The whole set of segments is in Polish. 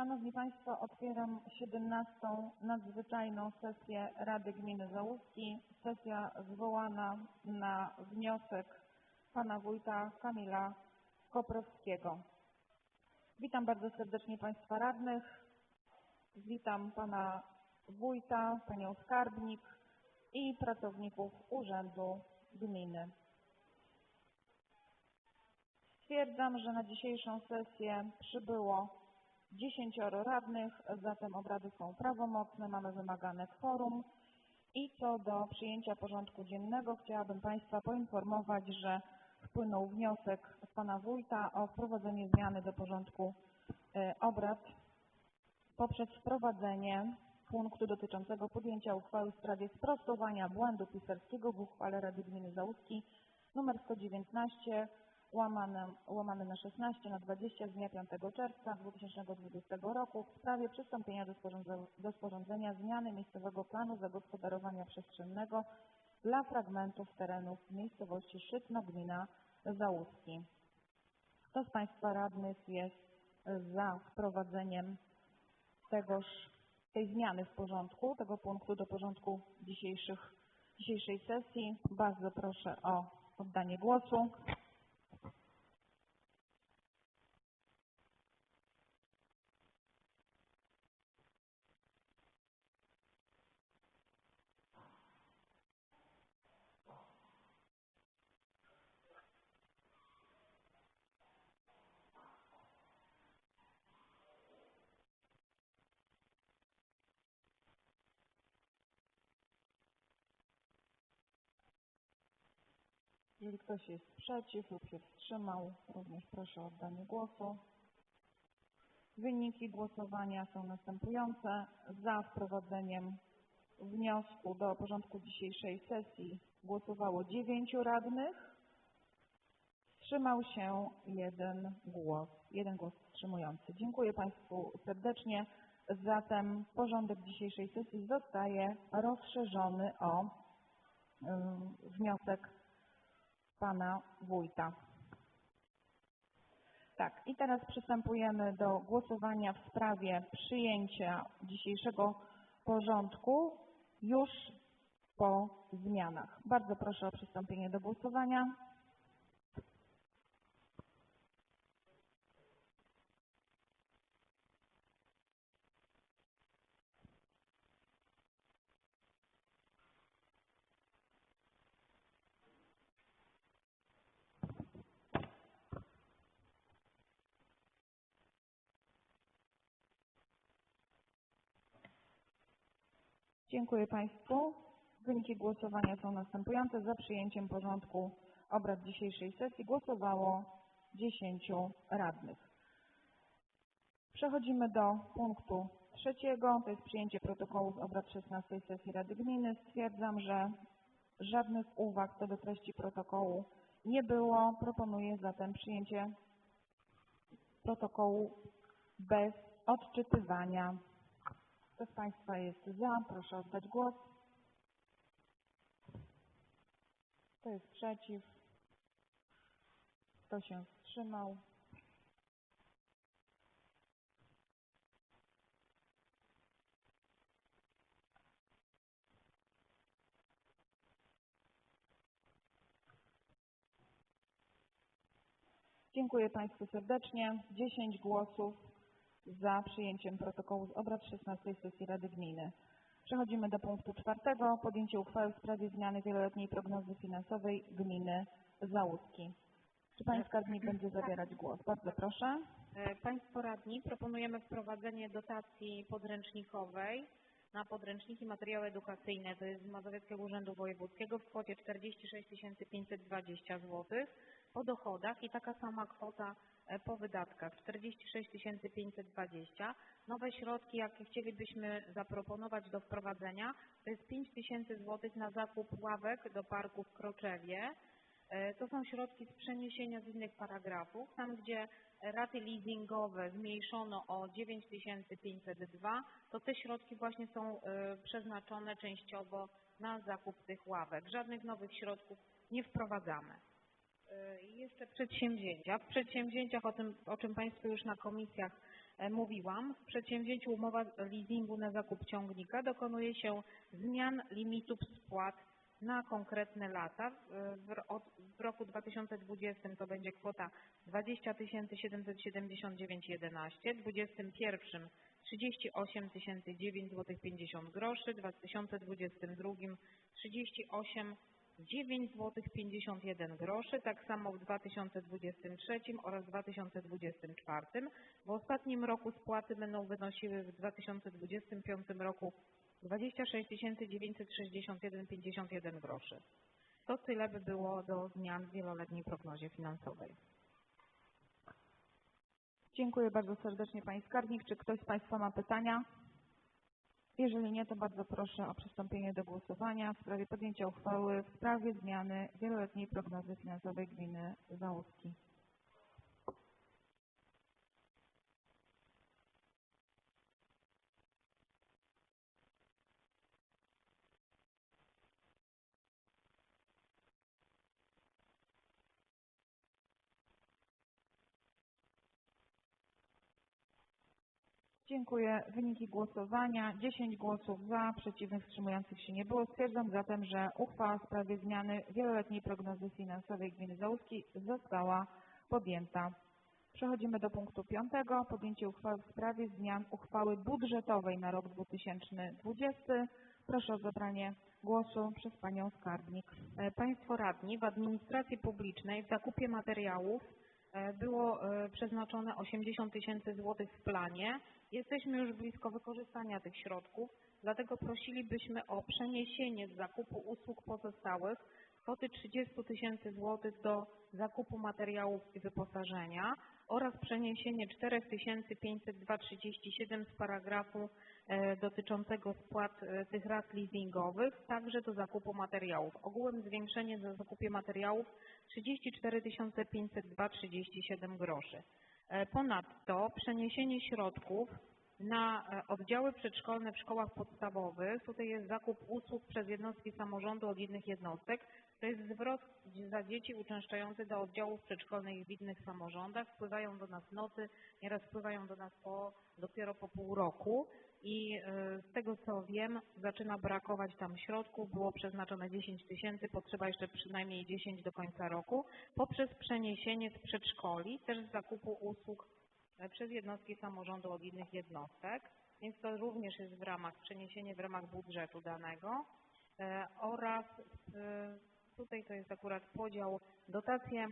Szanowni Państwo, otwieram 17. nadzwyczajną sesję Rady Gminy Załuski. Sesja zwołana na wniosek Pana Wójta Kamila Koprowskiego. Witam bardzo serdecznie Państwa radnych. Witam Pana Wójta, Panią Skarbnik i pracowników Urzędu Gminy. Stwierdzam, że na dzisiejszą sesję przybyło 10 radnych, zatem obrady są prawomocne, mamy wymagane kworum. I co do przyjęcia porządku dziennego chciałabym Państwa poinformować, że wpłynął wniosek z Pana Wójta o wprowadzenie zmiany do porządku e, obrad poprzez wprowadzenie punktu dotyczącego podjęcia uchwały w sprawie sprostowania błędu pisarskiego w uchwale Rady Gminy Załuski nr 119 łamane, łamane na 16 na 20 z dnia 5 czerwca 2020 roku w sprawie przystąpienia do, sporządzenia, do sporządzenia zmiany miejscowego planu zagospodarowania przestrzennego dla fragmentów terenów miejscowości Szytno, gmina Załuski. Kto z Państwa radnych jest za wprowadzeniem tegoż, tej zmiany w porządku, tego punktu do porządku dzisiejszych, dzisiejszej sesji? Bardzo proszę o oddanie głosu. Jeżeli ktoś jest przeciw lub się wstrzymał, również proszę o oddanie głosu. Wyniki głosowania są następujące. Za wprowadzeniem wniosku do porządku dzisiejszej sesji głosowało 9 radnych. Wstrzymał się jeden głos, jeden głos wstrzymujący. Dziękuję Państwu serdecznie. Zatem porządek dzisiejszej sesji zostaje rozszerzony o wniosek pana wójta. Tak, i teraz przystępujemy do głosowania w sprawie przyjęcia dzisiejszego porządku już po zmianach. Bardzo proszę o przystąpienie do głosowania. Dziękuję Państwu. Wyniki głosowania są następujące. Za przyjęciem porządku obrad dzisiejszej sesji głosowało 10 radnych. Przechodzimy do punktu trzeciego, to jest przyjęcie protokołu z obrad 16 sesji Rady Gminy. Stwierdzam, że żadnych uwag co do treści protokołu nie było. Proponuję zatem przyjęcie protokołu bez odczytywania. Kto z Państwa jest za? Proszę oddać głos. Kto jest przeciw? Kto się wstrzymał? Dziękuję Państwu serdecznie. 10 głosów za przyjęciem protokołu z obrad 16 sesji Rady Gminy. Przechodzimy do punktu czwartego. Podjęcie uchwały w sprawie zmiany wieloletniej prognozy finansowej gminy Załuski. Czy Pani Skarbnik będzie zabierać głos? Bardzo proszę. E, Państwo radni proponujemy wprowadzenie dotacji podręcznikowej na podręczniki materiały edukacyjne, to jest z Mazowieckiego Urzędu Wojewódzkiego w kwocie 46 520 zł po dochodach i taka sama kwota po wydatkach 46 520. Nowe środki, jakie chcielibyśmy zaproponować do wprowadzenia, to jest 5 tysięcy zł na zakup ławek do parku w Kroczewie. E, To są środki z przeniesienia z innych paragrafów, tam gdzie raty leasingowe zmniejszono o 9502, to te środki właśnie są e, przeznaczone częściowo na zakup tych ławek. Żadnych nowych środków nie wprowadzamy. E, I jeszcze przedsięwzięcia. W przedsięwzięciach, o, tym, o czym Państwo już na komisjach e, mówiłam, w przedsięwzięciu umowa leasingu na zakup ciągnika dokonuje się zmian limitów spłat na konkretne lata. W, roku 2020 to będzie kwota 20 779,11, w 2021 38 009 zł 50 groszy, w 2022 38 9 zł 51 groszy, tak samo w 2023 oraz 2024. W ostatnim roku spłaty będą wynosiły w 2025 roku 26 961,51 groszy. To tyle by było do zmian w wieloletniej prognozie finansowej. Dziękuję bardzo serdecznie Pani Skarbnik. Czy ktoś z Państwa ma pytania? Jeżeli nie, to bardzo proszę o przystąpienie do głosowania w sprawie podjęcia uchwały w sprawie zmiany wieloletniej prognozy finansowej gminy Załuski. Dziękuję. Wyniki głosowania. 10 głosów za, przeciwnych, wstrzymujących się nie było. Stwierdzam zatem, że uchwała w sprawie zmiany wieloletniej prognozy finansowej gminy Załuski została podjęta. Przechodzimy do punktu piątego. Podjęcie uchwały w sprawie zmian uchwały budżetowej na rok 2020. Proszę o zabranie głosu przez Panią Skarbnik. E, Państwo radni w administracji publicznej w zakupie materiałów e, było e, przeznaczone 80 tysięcy złotych w planie. Jesteśmy już blisko wykorzystania tych środków, dlatego prosilibyśmy o przeniesienie z zakupu usług pozostałych kwoty 30 tysięcy złotych do zakupu materiałów i wyposażenia oraz przeniesienie 4 502,37 z paragrafu e, dotyczącego spłat e, tych rat leasingowych także do zakupu materiałów. Ogółem zwiększenie za zakupie materiałów 34 502,37 groszy. E, Ponadto przeniesienie środków na e, oddziały przedszkolne w szkołach podstawowych. Tutaj jest zakup usług przez jednostki samorządu od innych jednostek. To jest zwrot za dzieci uczęszczające do oddziałów przedszkolnych w innych samorządach. Wpływają do nas noty, nieraz wpływają do nas po, dopiero po pół roku i e, z tego co wiem zaczyna brakować tam środków. Było przeznaczone 10 tysięcy, potrzeba jeszcze przynajmniej 10 do końca roku poprzez przeniesienie z przedszkoli, też z zakupu usług e, przez jednostki samorządu od innych jednostek, więc to również jest w ramach, przeniesienie w ramach budżetu danego e, oraz tutaj to jest akurat podział, dotację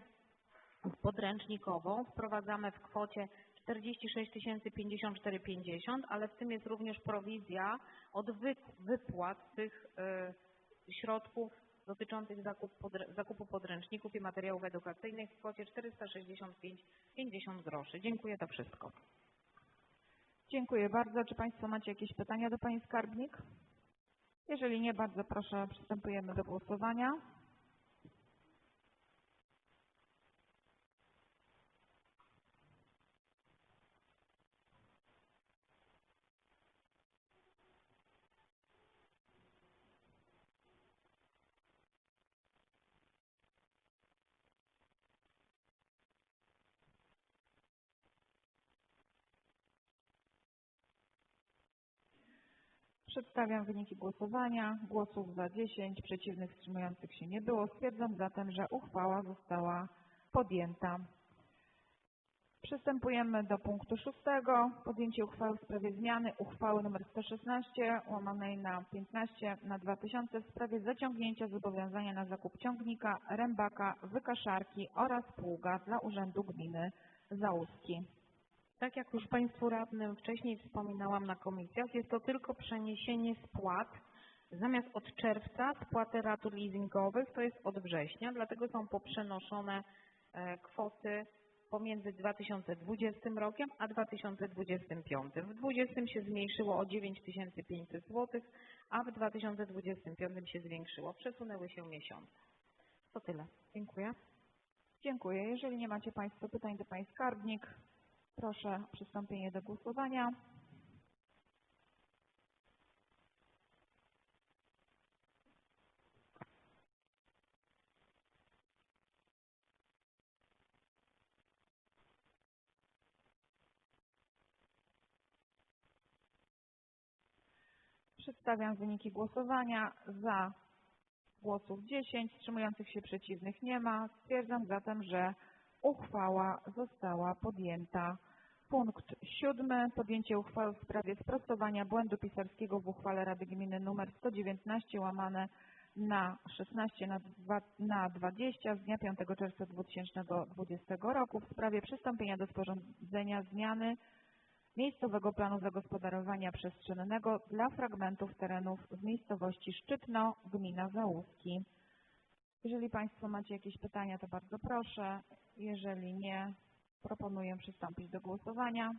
podręcznikową wprowadzamy w kwocie 46 054,50, ale w tym jest również prowizja od wy- wypłat tych e, środków dotyczących zakupu podręczników i materiałów edukacyjnych w kwocie 465,50 groszy. Dziękuję, to wszystko. Dziękuję bardzo. Czy Państwo macie jakieś pytania do Pani Skarbnik? Jeżeli nie, bardzo proszę, przystępujemy do głosowania. Przedstawiam wyniki głosowania. Głosów za 10, przeciwnych, wstrzymujących się nie było. Stwierdzam zatem, że uchwała została podjęta. Przystępujemy do punktu szóstego. Podjęcie uchwały w sprawie zmiany uchwały nr 116 łamanej na 15 na 2000 w sprawie zaciągnięcia zobowiązania na zakup ciągnika, rębaka, wykaszarki oraz pługa dla Urzędu Gminy Załuski. Tak jak już Państwu radnym wcześniej wspominałam na komisjach, jest to tylko przeniesienie spłat. Zamiast od czerwca spłaty rat leasingowych to jest od września, dlatego są poprzenoszone e, kwoty pomiędzy 2020 rokiem a 2025. W 2020 się zmniejszyło o 9500 zł, a w 2025 się zwiększyło. Przesunęły się miesiące. To tyle. Dziękuję. Dziękuję. Jeżeli nie macie Państwo pytań do Pani Skarbnik, Proszę o przystąpienie do głosowania. Przedstawiam wyniki głosowania. Za głosów 10, wstrzymujących się przeciwnych nie ma. Stwierdzam zatem, że uchwała została podjęta. Punkt siódmy. Podjęcie uchwały w sprawie sprostowania błędu pisarskiego w uchwale Rady Gminy nr 119 łamane na 16 na, dwa, na 20 z dnia 5 czerwca 2020 roku w sprawie przystąpienia do sporządzenia zmiany miejscowego planu zagospodarowania przestrzennego dla fragmentów terenów w miejscowości Szczytno, gmina Załuski. Jeżeli Państwo macie jakieś pytania, to bardzo proszę. Jeżeli nie, proponuję przystąpić do głosowania.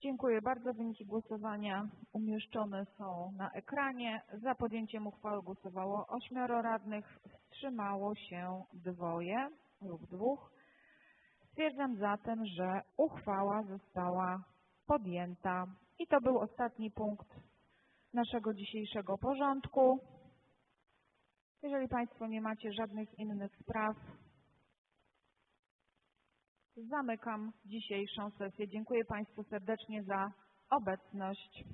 Dziękuję bardzo. Wyniki głosowania umieszczone są na ekranie. Za podjęciem uchwały głosowało ośmioro radnych, wstrzymało się dwoje lub dwóch. Stwierdzam zatem, że uchwała została podjęta. I to był ostatni punkt naszego dzisiejszego porządku. Jeżeli Państwo nie macie żadnych innych spraw, Zamykam dzisiejszą sesję. Dziękuję Państwu serdecznie za obecność.